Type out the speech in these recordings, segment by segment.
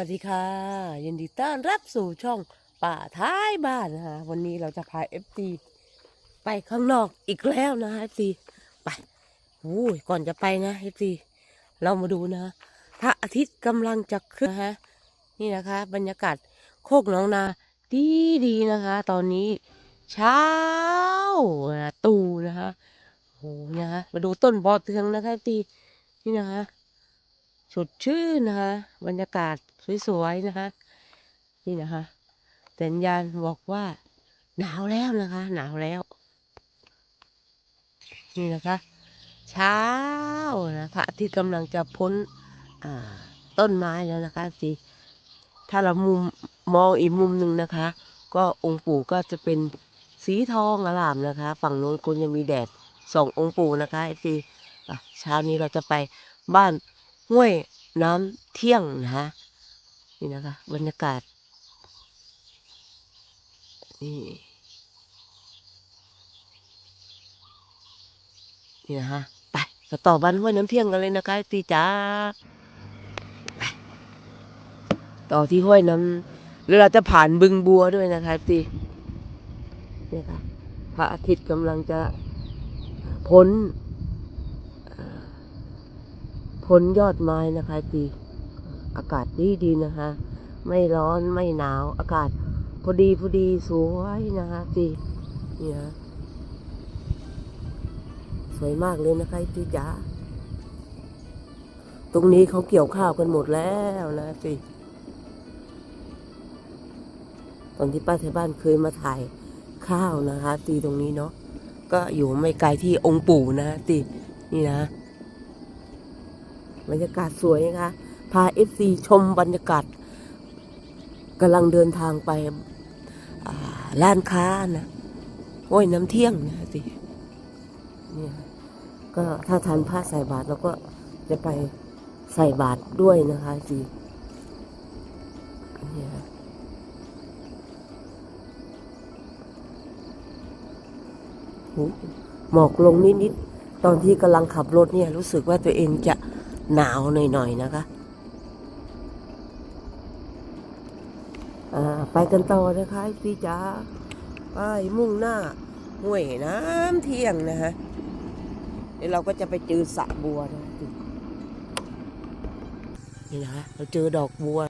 วัสดีค่ะ ยินดีต้อนรับสู่ช่องป่าท้ายบ้านนะคะวันนี้เราจะพาเอฟซีไปข้างนอกอีกแล้วนะเอฟซีไปโอ้ยก่อนจะไปนะเอฟซีเรามาดูนะพระอาทิตย์กำลังจะขึ้นนะฮะนี่นะคะ บรรยากาศโคกหนองนาดีดีๆนะคะ ตอนนี้เช้านะตูนะคะโอ้โหนะะมาดูต้นบอเทืองนะคะเอฟซีนี่นะคะ สดชื่นนะคะ บรรยากาศสวยๆนะคะ นี่นะคะสัญญาณบอกว่า หนาวแล้วนะคะ หนาวแล้ว นี่นะคะ เช้านะพระอาทิตย์กำลังจะพ้นอ่าต้นไม้แล้วนะคะสิถ้าเรามุมมองอีกมุมหนึ่งนะคะ ก็องค์ปู่ก็จะเป็นสีทองอลามนะคะ ฝั่งโน้นคุณจะมีแดดส่ององค์ปู่นะคะไอซีเช้านี้เราจะไปบ้าน ห้วยน้ำเที่ยงนะฮะนี่นะคะ บรรยากาศ นี่นี่นะฮะไปก็ต่อบ้านห้วยน้ำเที่ยงกันเลยนะคะตีจ้าไปต่อที่ห้วยน้ำหรือเราจะผ่านบึงบัวด้วยนะคะตีเนี่ยค่ะพระอาทิตย์กำลังจะพ้น พ้นยอดไม้นะคะดีอากาศดีดีนะคะ ไม่ร้อนไม่หนาวอากาศพอดีพอดีสวยนะคะดีนี่นะสวยมากเลยนะคะพี่จ๋าตรงนี้เขาเกี่ยวข้าวกันหมดแล้วนะสิตอนที่ป้าไทยบ้านเคยมาถ่ายข้าวนะคะ ตีตรงนี้เนาะก็อยู่ไม่ไกลที่องค์ปู่นะตีนี่นะ บรรยากาศสวยนะคะ พาเอฟซีชมบรรยากาศกำลังเดินทางไปอ่าร้านค้านะห้วยน้ำเที่ยงนะสิเนี่ยก็ถ้าทานผ้าใส่บาตรเราก็จะไปใส่บาตรด้วยนะคะสิเนี่ยหมอกลงนิดๆตอนที่กำลังขับรถเนี่ยรู้สึกว่าตัวเองจะ หนาวหน่อยๆนะคะอ่าไปกันต่อนะคะพี่จ๋าไปมุ่งหน้าห้วยน้ำเที่ยงนะฮะเดี๋ยวเราก็จะไปเจอสระบัวนะนี่นะเราเจอดอกบัว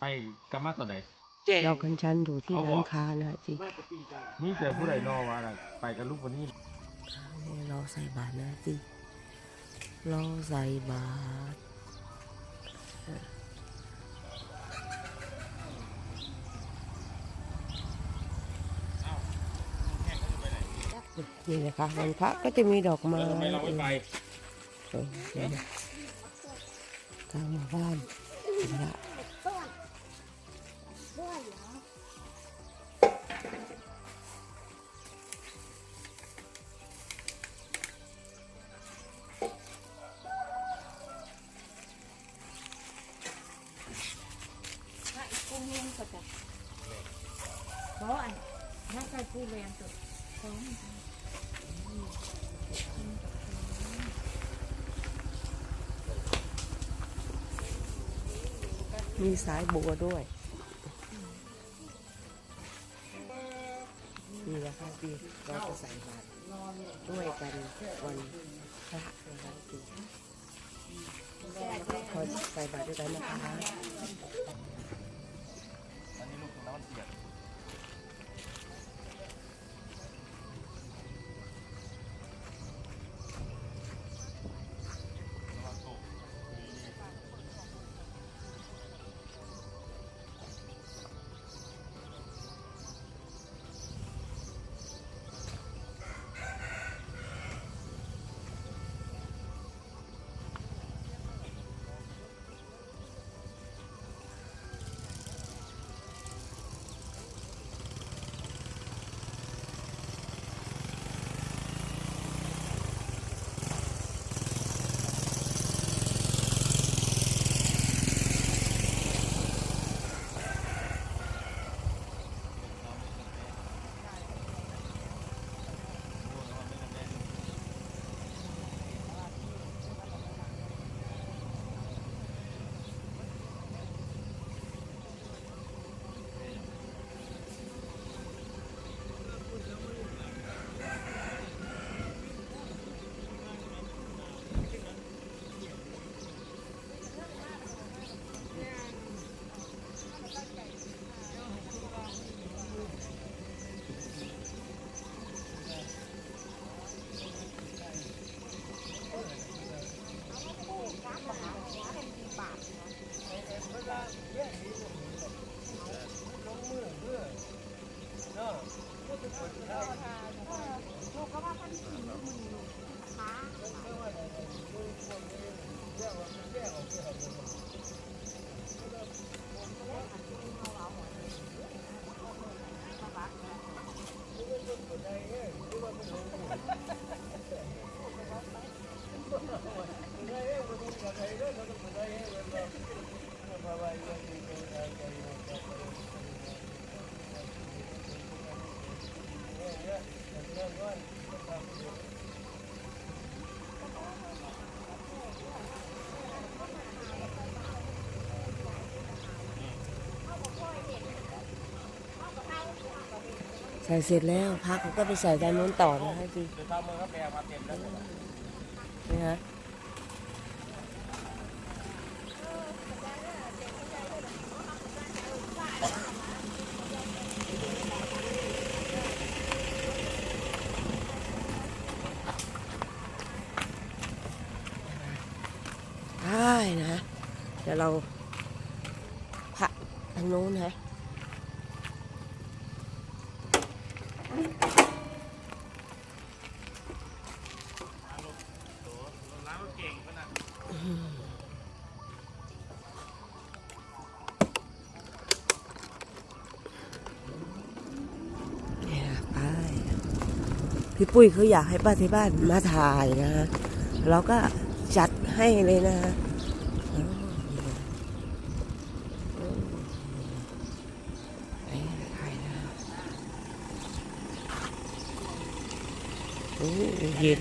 ไปกลับมาตอนไหนดอกกัญชันอยู่ที่ร้านค้านะฮะจีนี่แต่ผู้ใดนอว่าน่ะไปกับลูกวันนี้รอใส่บาตรนะจีรอใส่บาตรนี่นะคะวันพระก็จะมีดอกไม้ทำไมเราไม่ไปเออนี่นะกลางหมู่บ้านนี่ละ มีสายบัวด้วยนี่นะคะพี่เราจะใส่บาตรด้วยกันวันพระนะคะที่ขอใส่บาตรด้วยกันนะคะ ส่เสร็จแล้วพระเขาก็ไปใส่ด้านโน้นต่อนะคะจีเดี๋ยวทำมือครับแม่มาเต็มแล้วนี่ฮะได้นะเดี๋ยวเราพระทางโน้นนะ พี่ปุ้ยเขาอยากให้ป้าที่บ้านมาถ่ายนะฮะเราก็จัดให้เลยนะฮะไปถ่ายนะโอ้เย็น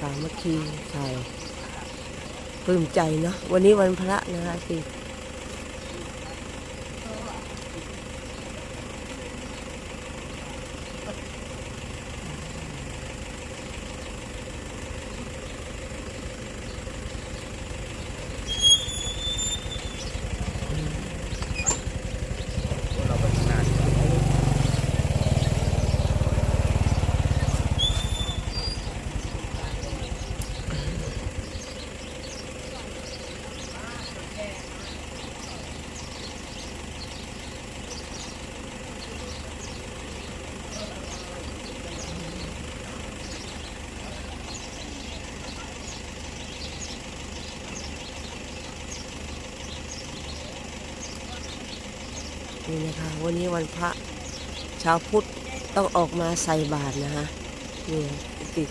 สามัคคีใช่ปลื้มใจเนาะวันนี้วันพระนะคะสิ นี่นะคะ วันนี้วันพระชาวพุทธต้องออกมาใส่บาตรนะคะนี่ติด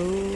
ธุ